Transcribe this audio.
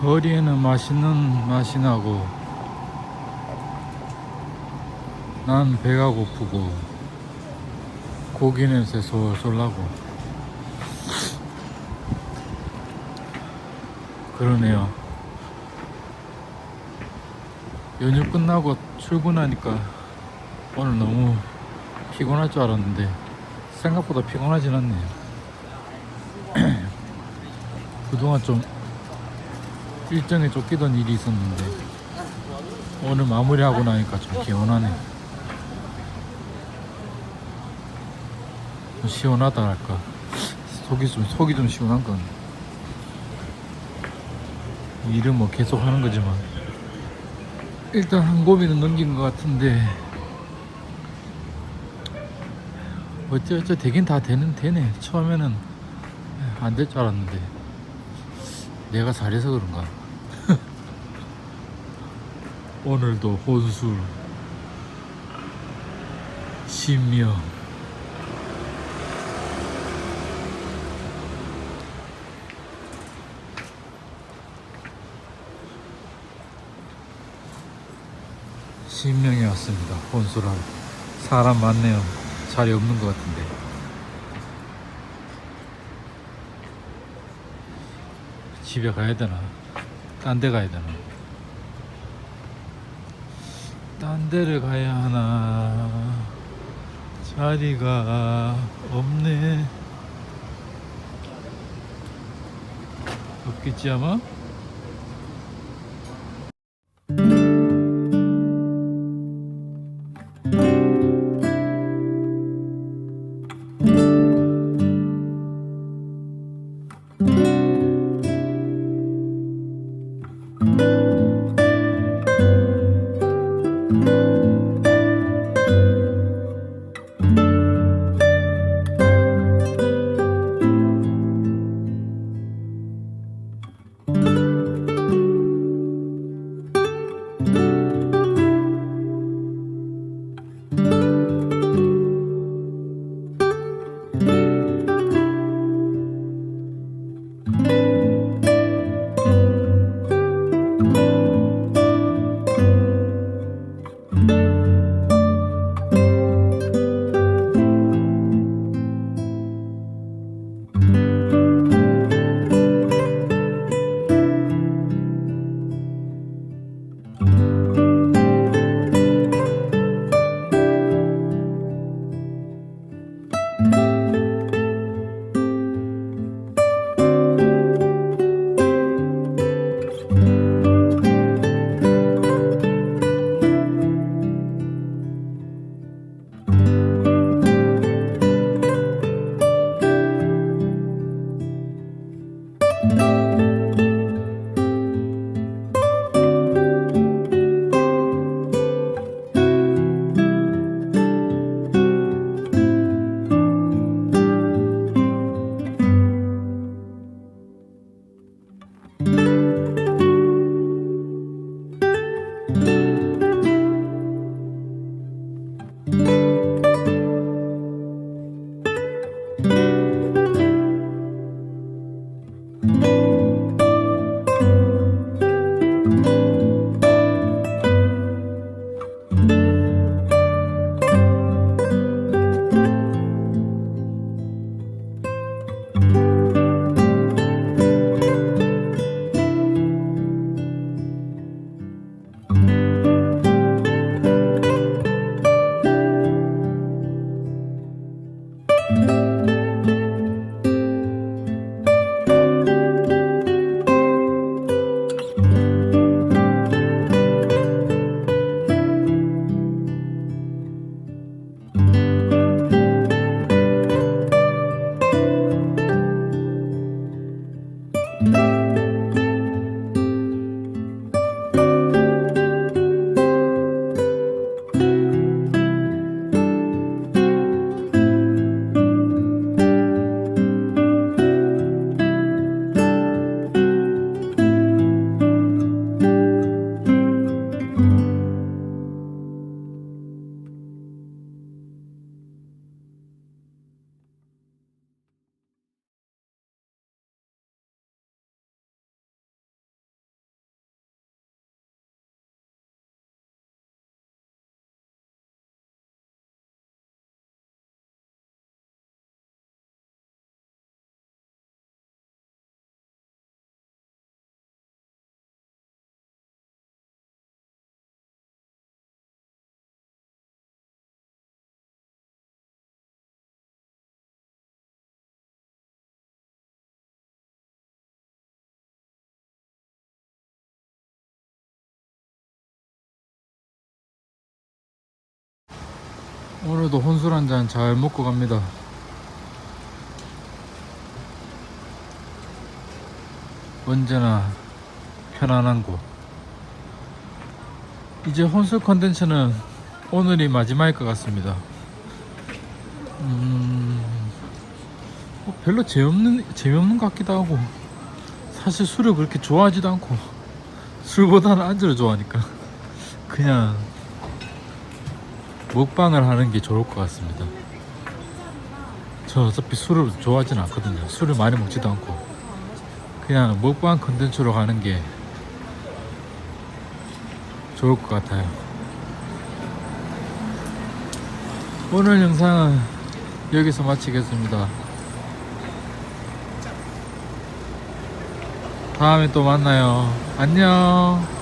거리에는 맛있는 맛이 나고 난 배가 고프고 고기 냄새 솔솔 나고. 그러네요. 연휴 끝나고 출근하니까 오늘 너무 피곤할 줄 알았는데 생각보다 피곤하진 않네요. 그동안 좀 일정에 쫓기던 일이 있었는데 오늘 마무리하고 나니까 좀 개운하네. 좀 시원하다 할까? 속이 좀 속이 좀 시원한 건 일은 뭐 계속 하는 거지만 일단 한 고비는 넘긴 것 같은데 어찌어찌 되긴 다 되는 되네. 처음에는 안 될 줄 알았는데 내가 잘해서 그런가 오늘도 혼술 신명 신명이 왔습니다. 혼술하러 사람 많네요. 자리 없는 것 같은데. 집에 가야 되나? 딴 데 가야 되나 딴 데를 가야 하나. 자리가 없네. 없겠지 아마 오늘도 혼술 한 잔 잘 먹고 갑니다. 언제나 편안한 곳. 이제 혼술 컨텐츠는 오늘이 마지막일 것 같습니다. 음, 뭐 별로 재없는, 재미없는 것 같기도 하고, 사실 술을 그렇게 좋아하지도 않고, 술보다는 안주를 좋아하니까, 그냥 먹방을 하는 게 좋을 것 같습니다. 저 어차피 술을 좋아하진 않거든요. 술을 많이 먹지도 않고, 그냥 먹방 컨텐츠로 가는 게 좋을 것 같아요. 오늘 영상은 여기서 마치겠습니다. 다음에 또 만나요. 안녕.